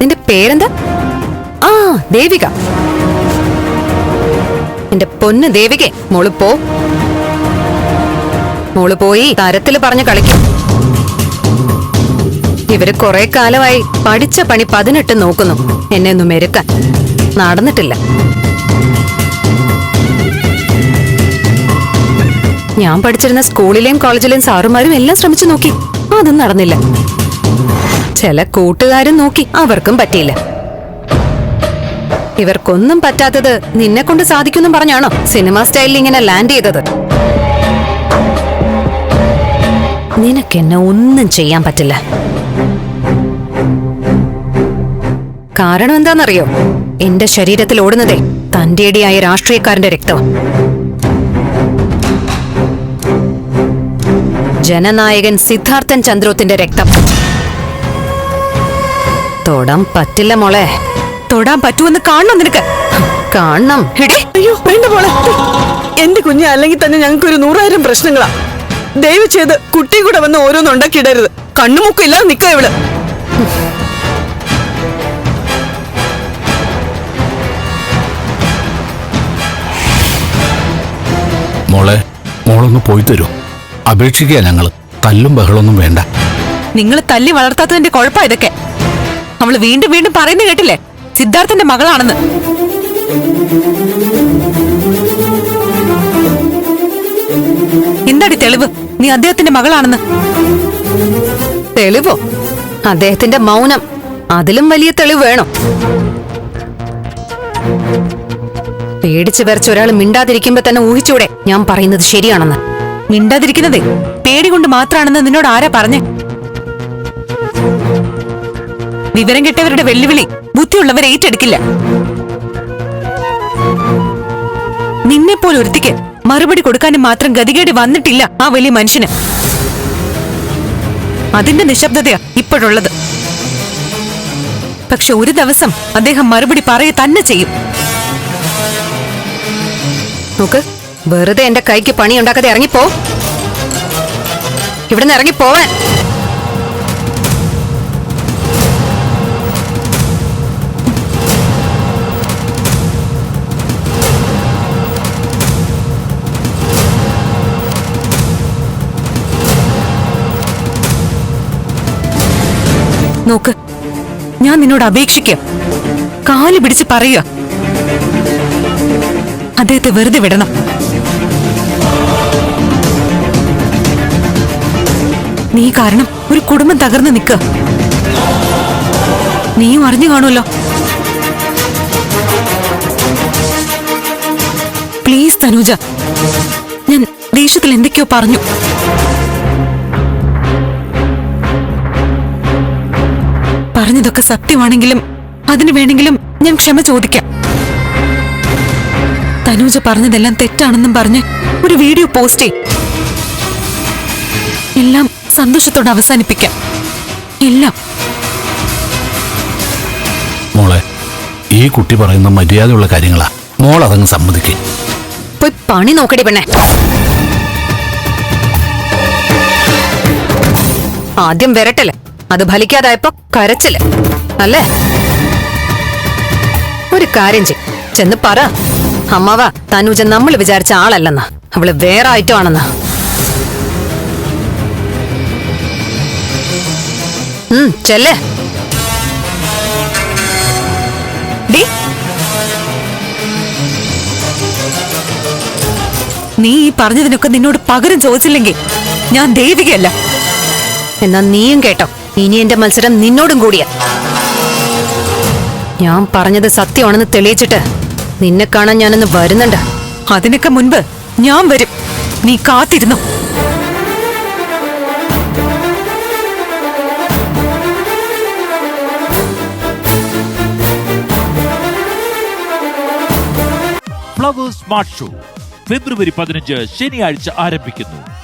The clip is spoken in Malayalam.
നിന്റെ പേരെന്താ? ആ ദേവിക. എന്റെ പൊന്ന് ദേവികെ മോൾ പോ. മോൾ പോയി തരത്തിൽ പറഞ്ഞു കളിക്കും. ഇവർ കുറെ കാലമായി പഠിച്ച പണി പതിനെട്ട് നോക്കുന്നു. എന്നെ ഒന്ന് മെരുക്കാൻ. നടന്നിട്ടില്ല. ഞാൻ പഠിച്ചിരുന്ന സ്കൂളിലെയും കോളേജിലെയും സാറുമാരും എല്ലാം ശ്രമിച്ചു നോക്കി. അതൊന്നും നടന്നില്ല. ചില കൂട്ടുകാരും നോക്കി അവർക്കും പറ്റിയില്ല. ഇവർക്കൊന്നും പറ്റാത്തത് നിന്നെ കൊണ്ട് സാധിക്കുന്നു പറഞ്ഞാണോ സിനിമ സ്റ്റൈലിൽ ഇങ്ങനെ ലാൻഡ് ചെയ്തത്? നിനക്കെന്നെ ഒന്നും ചെയ്യാൻ പറ്റില്ല. കാരണം എന്താണെന്നറിയോ? എന്റെ ശരീരത്തിൽ ഓടുന്നതേ തന്റേടിയായ രാഷ്ട്രീയക്കാരന്റെ രക്തം. ജനനായകൻ സിദ്ധാർത്ഥൻ ചന്ദ്രോത്തിന്റെ രക്തം. തൊടാൻ പറ്റില്ല മോളെ. തൊടാൻ പറ്റുമെന്ന് കാണണം നിനക്ക്. കാണണം. എടി. അയ്യോ വേണ്ട മോളെ. എന്റെ കുഞ്ഞ് അല്ലെങ്കിൽ തന്നെ ഞങ്ങൾക്ക് ഒരു നൂറായിരം പ്രശ്നങ്ങളാ. ദയവ് ചെയ്ത് കുട്ടി കൂടെ വന്ന് ഓരോന്നും ഉണ്ടാക്കിയിടരുത്. കണ്ണുമുക്കില്ലാതെ നിക്ക ഇവൾ. മോളെ മോളൊന്ന് പോയി തരൂ. അപേക്ഷിക്കുക ഞങ്ങൾ. തല്ലും ബഹളൊന്നും വേണ്ട. നിങ്ങൾ തല്ലി വളർത്താത്തതിന്റെ കുഴപ്പ ഇതൊക്കെ. അവൾ വീണ്ടും വീണ്ടും പറയുന്ന കേട്ടില്ലേ? സിദ്ധാർത്ഥന്റെ മകളാണെന്ന്. എന്താടി തെളിവ്? നീ അദ്ദേഹത്തിന്റെ മകളാണെന്ന്. തെളിവോ? അദ്ദേഹത്തിന്റെ മൗനം. അതിലും വലിയ തെളിവ് വേണം. പേടിച്ചു വരച്ച ഒരാൾ മിണ്ടാതിരിക്കുമ്പോ തന്നെ ഊഹിച്ചൂടെ ഞാൻ പറയുന്നത് ശരിയാണെന്ന്. മിണ്ടാതിരിക്കുന്നതേ? പേടി കൊണ്ട് മാത്രാണെന്ന് നിന്നോട് ആരാ പറഞ്ഞേ? വിവരം കെട്ടവരുടെ വെല്ലുവിളി ബുദ്ധിയുള്ളവർ ഏറ്റെടുക്കില്ല. നിന്നെപ്പോലെ ഒരുത്തിക്ക് മറുപടി കൊടുക്കാനും മാത്രം ഗതികേട് വന്നിട്ടില്ല ആ വലിയ മനുഷ്യന്. അതിന്റെ നിശബ്ദതയാ ഇപ്പോഴുള്ളത്. പക്ഷെ ഒരു ദിവസം അദ്ദേഹം മറുപടി പറയ തന്നെ ചെയ്യും. നോക്ക് വെറുതെ എന്റെ കൈക്ക് പണി ഉണ്ടാക്കാതെ ഇറങ്ങിപ്പോ. ഇവിടുന്ന് ഇറങ്ങിപ്പോവാൻ. നോക്ക്. ഞാൻ നിന്നോട് അപേക്ഷിക്കാം. കാൽ പിടിച്ച് പറയുക. അദ്ദേഹത്തെ വെറുതെ വിടണം. നീ കാരണം ഒരു കുടുംബം തകർന്നു നിൽക്ക. നീയും അറിഞ്ഞു കാണുമല്ലോ. പ്ലീസ് തനുജ. ഞാൻ ദേഷ്യത്തിൽ എന്തൊക്കെയോ പറഞ്ഞു. പറഞ്ഞതൊക്കെ സത്യമാണെങ്കിലും അതിനു വേണമെങ്കിലും ഞാൻ ക്ഷമ ചോദിക്കാം. തനൂജ പറഞ്ഞതെല്ലാം തെറ്റാണെന്നും പറഞ്ഞ് ഒരു വീഡിയോ പോസ്റ്റ്. ചെയ്യും എല്ലാം സന്തോഷത്തോടെ അവസാനിപ്പിക്കാം. എല്ലാം. മോളെ ഈ കുട്ടി പറയുന്ന മര്യാദയുള്ള കാര്യങ്ങളാ. മോൾ അതങ്ങ് സമ്മതിക്കേ. പോയി പണി നോക്കടി പെണ്ണെ. ആദ്യം വരട്ടൽ. അത് ഫലിക്കാതായപ്പോ കരച്ചിൽ. അല്ലേ? ഒരു കാര്യം ചെയ്. ചെന്ന് പറ. അമ്മാവ തനുജ നമ്മൾ വിചാരിച്ച ആളല്ലെന്ന. അവൾ വേറെ ഐറ്റം ആണെന്ന. ചെല്ലേ. നീ ഈ പറഞ്ഞതിനൊക്കെ നിന്നോട് പകരം ചോദിച്ചില്ലെങ്കിൽ ഞാൻ ദേവികയല്ല. എന്നാ നീയും കേട്ടോ. ഇനി എന്റെ മത്സരം നിന്നോടും കൂടിയാ. ഞാൻ പറഞ്ഞത് സത്യമാണെന്ന് തെളിയിച്ചിട്ട് നിന്നെ കാണാൻ ഞാനൊന്ന് വരുന്നുണ്ട്. അതിനൊക്കെ മുൻപ് ഞാൻ വരും. നീ കാത്തിരുന്നു? ഫ്ലവേഴ്സ് സ്മാർട്ട് ഷോ ഫെബ്രുവരി പതിനഞ്ച് ശനിയാഴ്ച ആരംഭിക്കുന്നു.